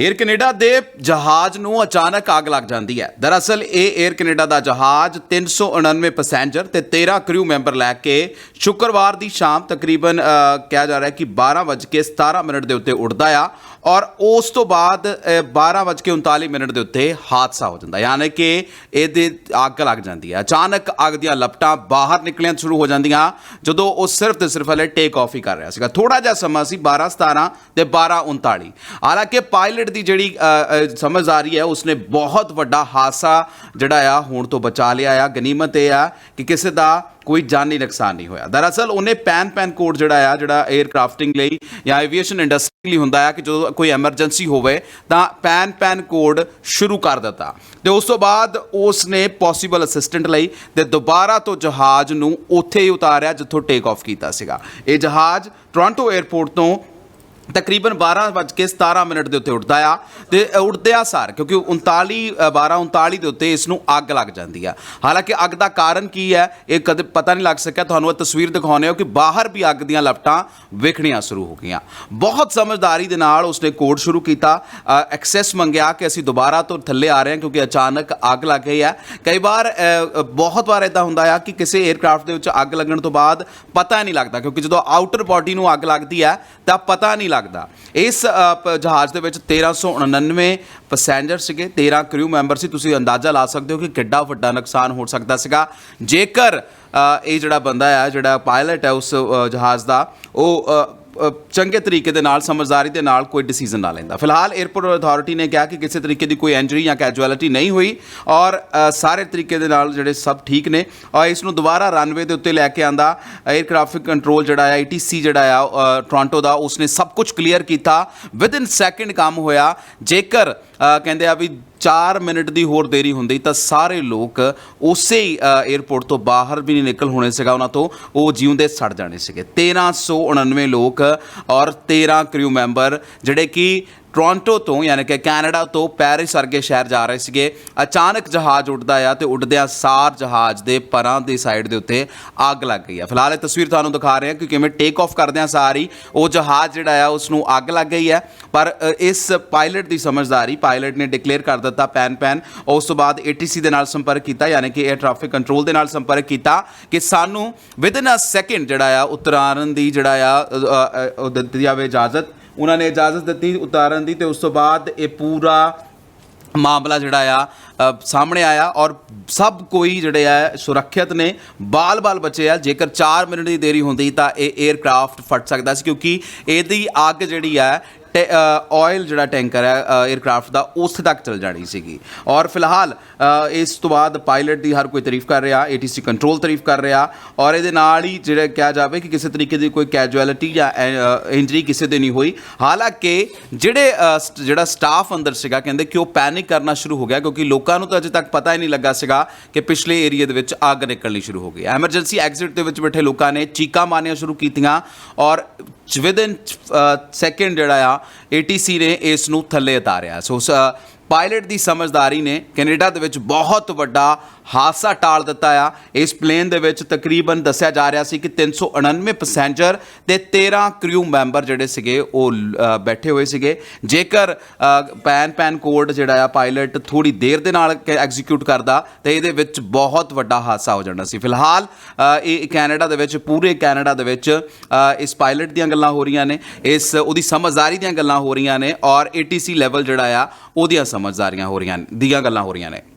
Air Canada ਦੇ ਜਹਾਜ਼ ਨੂੰ ਅਚਾਨਕ ਅੱਗ ਲੱਗ ਜਾਂਦੀ ਹੈ। ਦਰਅਸਲ ਇਹ ਏਅਰ ਕੈਨੇਡਾ ਦਾ ਜਹਾਜ਼ 399 ਪੈਸੇਂਜਰ ਤੇ 13 ਕਰੂ ਮੈਂਬਰ ਲੈ ਕੇ ਸ਼ੁੱਕਰਵਾਰ ਦੀ ਸ਼ਾਮ ਤਕਰੀਬਨ ਕਿਹਾ ਜਾ ਰਿਹਾ ਹੈ ਕਿ 12:17 ਮਿੰਟ ਦੇ ਉੱਤੇ ਉੱਡਦਾ ਆ। ਔਰ ਉਸ ਤੋਂ ਬਾਅਦ ਅ, 12:39 ਮਿੰਟ ਦੇ ਉੱਤੇ ਹਾਦਸਾ ਹੋ ਜਾਂਦਾ। ਯਾਨੀ ਕਿ ਇਹਦੇ ਅੱਗ ਲੱਗ ਜਾਂਦੀ ਹੈ। ਅਚਾਨਕ ਅੱਗ ਦੀਆਂ ਲਪਟਾਂ ਬਾਹਰ ਨਿਕਲਣੀਆਂ ਸ਼ੁਰੂ ਹੋ ਜਾਂਦੀਆਂ ਜਦੋਂ ਉਹ ਸਿਰਫ ਤੇ ਸਿਰਫ ਹਲੇ ਟੇਕ ਆਫ ਹੀ ਕਰ ਰਿਹਾ ਸੀਗਾ। ਥੋੜਾ ਜਿਹਾ ਸਮਾਂ ਸੀ 12:17 ਤੇ 12:39 ਹਾਲਾਂਕਿ ਪਾਇਲਟ ਦੀ ਜਿਹੜੀ ਅ, ਸਮਝ ਆ ਰਹੀ ਹੈ ਉਸਨੇ ਬਹੁਤ ਵੱਡਾ ਹਾਦਸਾ ਜਿਹੜਾ ਆ ਹੋਣ ਤੋਂ ਬਚਾ ਲਿਆ ਆ। ਗਨੀਮਤ ਇਹ ਆ ਕਿ ਕਿਸੇ ਦਾ ਕੋਈ ਜਾਨੀ ਨੁਕਸਾਨ ਨਹੀਂ ਹੋਇਆ। ਦਰਅਸਲ ਉਹਨੇ ਪੈਨ ਪੈਨ ਕੋਡ ਜਿਹੜਾ ਆ, ਜਿਹੜਾ 에ਅਰ ਕ੍ਰਾਫਟਿੰਗ ਲਈ ਜਾਂ ਐਵੀਏਸ਼ਨ ਇੰਡਸਟਰੀ ਲਈ ਹੁੰਦਾ ਆ ਕਿ ਜਦੋਂ ਕੋਈ ਐਮਰਜੈਂਸੀ ਹੋਵੇ ਤਾਂ ਪੈਨ ਪੈਨ ਕੋਡ ਸ਼ੁਰੂ ਕਰ ਦਿੱਤਾ। ਤੇ ਉਸ ਤੋਂ ਬਾਅਦ ਉਸ ਨੇ ਪੋਸੀਬਲ ਅਸਿਸਟੈਂਟ ਲਈ ਤੇ ਦੁਬਾਰਾ ਤੋਂ ਜਹਾਜ਼ ਨੂੰ ਉੱਥੇ ਹੀ ਉਤਾਰਿਆ, ਜਿੱਥੋਂ ਟੇਕ ਆਫ ਕੀਤਾ ਸੀਗਾ। ਇਹ ਜਹਾਜ਼ ਟੋਰਾਂਟੋ 에ਅਰਪੋਰਟ ਤੋਂ ਤਕਰੀਬਨ 12:17 ਮਿੰਟ ਦੇ ਉੱਤੇ ਉੱਠਦਾ ਆ ਤੇ ਉੱਡਦਿਆ ਸਾਰ ਕਿਉਂਕਿ 39 ਅ, 12:39 ਦੇ ਉੱਤੇ ਇਸ ਨੂੰ ਅੱਗ ਲੱਗ ਜਾਂਦੀ ਆ। ਹਾਲਾਂਕਿ ਅੱਗ ਦਾ ਕਾਰਨ ਕੀ ਹੈ ਇਹ ਕਦੇ ਪਤਾ ਨਹੀਂ ਲੱਗ ਸਕਿਆ। ਤੁਹਾਨੂੰ ਇਹ ਤਸਵੀਰ ਦਿਖਾਉਂਦੇ ਹੋ ਕਿ ਬਾਹਰ ਵੀ ਅੱਗ ਦੀਆਂ ਲਪਟਾਂ ਵੇਖਣੀਆਂ ਸ਼ੁਰੂ ਹੋ ਗਈਆਂ। ਬਹੁਤ ਸਮਝਦਾਰੀ ਦੇ ਨਾਲ ਉਸਨੇ ਕੋਡ ਸ਼ੁਰੂ ਕੀਤਾ ਐਕਸੈਸ ਮੰਗਿਆ ਕਿ ਅਸੀਂ ਦੁਬਾਰਾ ਤੋਂ ਥੱਲੇ ਆ ਰਹੇ ਹਾਂ ਕਿਉਂਕਿ ਅਚਾਨਕ ਅੱਗ ਲੱਗ ਗਈ ਹੈ। ਕਈ ਵਾਰ ਬਹੁਤ ਵਾਰ ਇਦਾਂ ਹੁੰਦਾ ਆ ਕਿ ਕਿਸੇ 에ਅਰਕ੍ਰਾਫਟ ਦੇ ਵਿੱਚ ਅੱਗ ਲੱਗਣ ਤੋਂ ਬਾਅਦ ਪਤਾ ਨਹੀਂ ਲੱਗਦਾ ਕਿਉਂਕਿ ਜਦੋਂ ਆਊਟਰ ਬਾਡੀ ਨੂੰ ਅੱਗ ਲੱਗਦੀ ਹੈ ਤਾਂ ਪਤਾ ਨਹੀਂ ਲੱਗਦਾ। ਇਸ ਪ- ਜਹਾਜ਼ ਦੇ ਵਿੱਚ 1399 ਪੈਸੇਂਜਰ ਸੀਗੇ 13 ਕਰੂ ਮੈਂਬਰ ਸੀ। ਤੁਸੀਂ ਅੰਦਾਜ਼ਾ ਲਾ ਸਕਦੇ ਹੋ ਕਿ ਕਿੱਡਾ ਵੱਡਾ ਨੁਕਸਾਨ ਹੋ ਸਕਦਾ ਸੀਗਾ। ਜੇਕਰ ਇਹ ਜਿਹੜਾ ਬੰਦਾ ਆ, ਜਿਹੜਾ ਪਾਇਲਟ ਹੈ ਉਸ ਜਹਾਜ਼ ਦਾ, ਉਹ ਚੰਗੇ ਤਰੀਕੇ ਦੇ ਨਾਲ, ਸਮਝਦਾਰੀ ਦੇ ਨਾਲ ਕੋਈ ਡਿਸੀਜਨ ਨਾ ਲੈਂਦਾ। ਫਿਲਹਾਲ 에ਅਰਪੋਰਟ ਅਥਾਰਟੀ ਨੇ ਕਿਹਾ ਕਿ ਕਿਸੇ ਤਰੀਕੇ ਦੀ ਕੋਈ ਇੰਜਰੀ ਜਾਂ ਕੈਜੁਅਲਿਟੀ ਨਹੀਂ ਹੋਈ ਔਰ ਸਾਰੇ ਤਰੀਕੇ ਦੇ ਨਾਲ ਜਿਹੜੇ ਸਭ ਠੀਕ ਨੇ ਔਰ ਇਸ ਨੂੰ ਦੁਬਾਰਾ ਰਨਵੇ ਦੇ ਉੱਤੇ ਲੈ ਕੇ ਆਂਦਾ। 에ਅਰ ਕੰਟਰੋਲ ਜਿਹੜਾ ਆ ATC ਜਿਹੜਾ ਆ ਟੋਰਾਂਟੋ ਦਾ, ਉਸਨੇ ਸਭ ਕੁਝ ਕਲੀਅਰ ਕੀਤਾ। ਵਿਦ ਇਨ ਸੈਕਿੰਡ ਕੰਮ ਹੋਇਆ, ਜੇਕਰ ਕਹਿੰਦੇ ਆ ਵੀ 4 ਮਿੰਟ ਦੀ ਹੋਰ ਦੇਰੀ ਹੁੰਦੀ ਤਾਂ ਸਾਰੇ ਲੋਕ ਉਸੇ ਹੀ ਤੋਂ ਬਾਹਰ ਵੀ ਨਹੀਂ ਨਿਕਲ ਹੋਣੇ ਸੀਗਾ, ਉਹਨਾਂ ਤੋਂ ਉਹ ਜਿਉਂਦੇ ਸੜ ਜਾਣੇ ਸੀਗੇ। 1399 ਲੋਕ ਔਰ 13 ਕਰੂ ਮੈਂਬਰ ਜਿਹੜੇ ਕਿ ਟੋਰਾਂਟੋ ਤੋਂ, ਯਾਨੀ ਕਿ ਕੈਨੇਡਾ ਤੋਂ ਪੈਰਿਸ ਵਰਗੇ ਸ਼ਹਿਰ ਜਾ ਰਹੇ ਸੀਗੇ। ਅਚਾਨਕ ਜਹਾਜ਼ ਉੱਡਦਾ ਆ ਤੇ ਉੱਡਦਿਆਂ ਸਾਰ ਜਹਾਜ਼ ਦੇ ਪਰਾਂ ਦੀ ਸਾਈਡ ਦੇ ਉੱਤੇ ਅੱਗ ਲੱਗ ਗਈ ਆ। ਫਿਲਹਾਲ ਇਹ ਤਸਵੀਰ ਤੁਹਾਨੂੰ ਦਿਖਾ ਰਹੇ ਹਾਂ ਕਿ ਕਿਵੇਂ ਟੇਕ ਆਫ ਕਰਦਿਆਂ ਸਾਰ। ਹੀ ਉਹ ਜਹਾਜ਼ ਜਿਹੜਾ ਆ ਉਸ ਨੂੰ ਅੱਗ ਲੱਗ ਗਈ ਹੈ ਪਰ ਇਸ ਪਾਇਲਟ ਦੀ ਸਮਝਦਾਰੀ ਪਾਇਲਟ ਨੇ ਡਿਕਲੇਅਰ ਕਰ ਦਿੱਤਾ ਪੈਨ ਪੈਨ। ਉਸ ਤੋਂ ਬਾਅਦ ATC ਦੇ ਨਾਲ ਸੰਪਰਕ ਕੀਤਾ, ਯਾਨੀ ਕਿ 에ਅਰ ਟ੍ਰੈਫਿਕ ਕੰਟਰੋਲ ਦੇ ਨਾਲ ਸੰਪਰਕ ਕੀਤਾ ਕਿ ਸਾਨੂੰ ਵਿਦਨ ਅ ਸੈਕਿੰਡ ਜਿਹੜਾ ਆ ਉਤਰਾਰਨ ਦੀ ਜਿਹੜਾ ਆ ਉਹ ਦਿੱਤੀ ਜਾਵੇ ਇਜਾਜ਼ਤ। ਉਹਨਾਂ ਨੇ ਇਜਾਜ਼ਤ ਦਿੱਤੀ ਉਤਾਰਨ ਦੀ ਤੇ ਉਸ ਤੋਂ ਬਾਅਦ ਇਹ ਪੂਰਾ ਮਾਮਲਾ ਜਿਹੜਾ ਆ ਸਾਹਮਣੇ ਆਇਆ ਔਰ ਸਭ ਕੋਈ ਜਿਹੜੇ ਆ, ਸੁਰੱਖਿਅਤ ਨੇ, ਬਾਲ-ਬਾਲ ਬਚੇ ਆ, ਜੇਕਰ 4 ਮਿੰਟ ਦੀ ਦੇਰੀ ਹੁੰਦੀ ਤਾਂ ਇਹ 에ਅਰਕ੍ਰਾਫਟ ਫਟ ਸਕਦਾ ਸੀ ਕਿਉਂਕਿ ਇਹਦੀ ਅੱਗ ਜਿਹੜੀ ਆ ਆਇਲ ਜਿਹੜਾ ਟੈਂਕਰ ਹੈ 에ਅਰਕ੍ਰਾਫਟ ਦਾ ਉਸ ਤੱਕ ਚਲ ਜਾਣੀ ਸੀਗੀ। ਔਰ ਫਿਲਹਾਲ ਇਸ ਤੋਂ ਬਾਅਦ ਪਾਇਲਟ ਦੀ ਹਰ ਕੋਈ ਤਾਰੀਫ ਕਰ ਰਿਹਾ ATC ਕੰਟਰੋਲ ਤਾਰੀਫ ਕਰ ਰਿਹਾ ਔਰ ਇਹਦੇ ਨਾਲ ਹੀ ਜਿਹੜਾ ਕਿਹਾ ਜਾਵੇ ਕਿ ਕਿਸੇ ਤਰੀਕੇ ਦੀ ਕੋਈ ਕੈਜੁਅਲਿਟੀ ਜਾਂ ਇੰਜਰੀ ਕਿਸੇ ਦੇ ਨਹੀਂ ਹੋਈ। ਹਾਲਾਂਕਿ ਜਿਹੜੇ ਅ, ਜਿਹੜਾ ਸਟਾਫ ਅੰਦਰ ਸੀਗਾ ਕਹਿੰਦੇ ਕਿ ਉਹ ਪੈਨਿਕ ਕਰਨਾ ਸ਼ੁਰੂ ਹੋ ਗਿਆ ਕਿਉਂਕਿ ਲੋਕਾਂ ਨੂੰ ਤਾਂ ਅਜੇ ਤੱਕ ਪਤਾ ਹੀ ਨਹੀਂ ਲੱਗਾ ਸੀਗਾ ਕਿ ਪਿਛਲੇ ਏਰੀਆ ਦੇ ਵਿੱਚ ਅੱਗ ਨਿਕਲਣੀ ਸ਼ੁਰੂ ਹੋ ਗਈ ਐਮਰਜੈਂਸੀ ਐਗਜ਼ਿਟ ਦੇ ਵਿੱਚ ਬੈਠੇ ਲੋਕਾਂ ਨੇ ਚੀਕਾਂ ਮਾਰਨੀਆਂ ਸ਼ੁਰੂ ਕੀਤੀਆਂ ਔਰ ਵਿਦਨ ਸੈਕਿੰਡ uh, ਜਿਹੜਾ ਆ ATC ਨੇ ਇਸ ਨੂੰ ਥੱਲੇ ਉਤਾਰਿਆ। ਸੋ ਸ- uh, ਪਾਇਲਟ ਦੀ ਸਮਝਦਾਰੀ ਨੇ ਕੈਨੇਡਾ ਦੇ ਵਿੱਚ ਬਹੁਤ ਵੱਡਾ ਹਾਦਸਾ ਟਾਲ ਦਿੱਤਾ ਆ। ਇਸ ਪਲੇਨ ਦੇ ਵਿੱਚ ਤਕਰੀਬਨ ਦੱਸਿਆ ਜਾ ਰਿਹਾ ਸੀ ਕਿ 399 ਪੈਸੇਂਜਰ ਤੇ 13 ਕਰੂ ਮੈਂਬਰ ਜਿਹੜੇ ਸੀਗੇ, ਉਹ ਬੈਠੇ ਹੋਏ ਸੀਗੇ। ਜੇਕਰ ਪੈਨ ਪੈਨ ਕੋਡ ਜਿਹੜਾ ਆ, ਪਾਇਲਟ ਥੋੜੀ ਦੇਰ ਦੇ ਨਾਲ ਐਗਜ਼ੀਕਿਊਟ ਕਰਦਾ, ਤੇ ਇਹਦੇ ਵਿੱਚ ਬਹੁਤ ਵੱਡਾ ਹਾਦਸਾ ਹੋ ਜਾਣਾ ਸੀ। ਫਿਲਹਾਲ ਇਹ ਕੈਨੇਡਾ ਦੇ ਵਿੱਚ, ਪੂਰੇ ਕੈਨੇਡਾ ਦੇ ਵਿੱਚ ਇਸ ਪਾਇਲਟ ਦੀਆਂ ਗੱਲਾਂ ਹੋ ਰਹੀਆਂ ਨੇ, ਇਸ, ਉਹਦੀ ਸਮਝਦਾਰੀ ਦੀਆਂ ਗੱਲਾਂ ਹੋ ਰਹੀਆਂ ਨੇ, ਔਰ ATC ਲੈਵਲ ਜਿਹੜਾ ਆ, ਉਹਦੀਆਂ ਸਮਝਦਾਰੀਆਂ ਹੋ ਰਹੀਆਂ ਦੀਆਂ ਗੱਲਾਂ ਹੋ ਰਹੀਆਂ ਨੇ।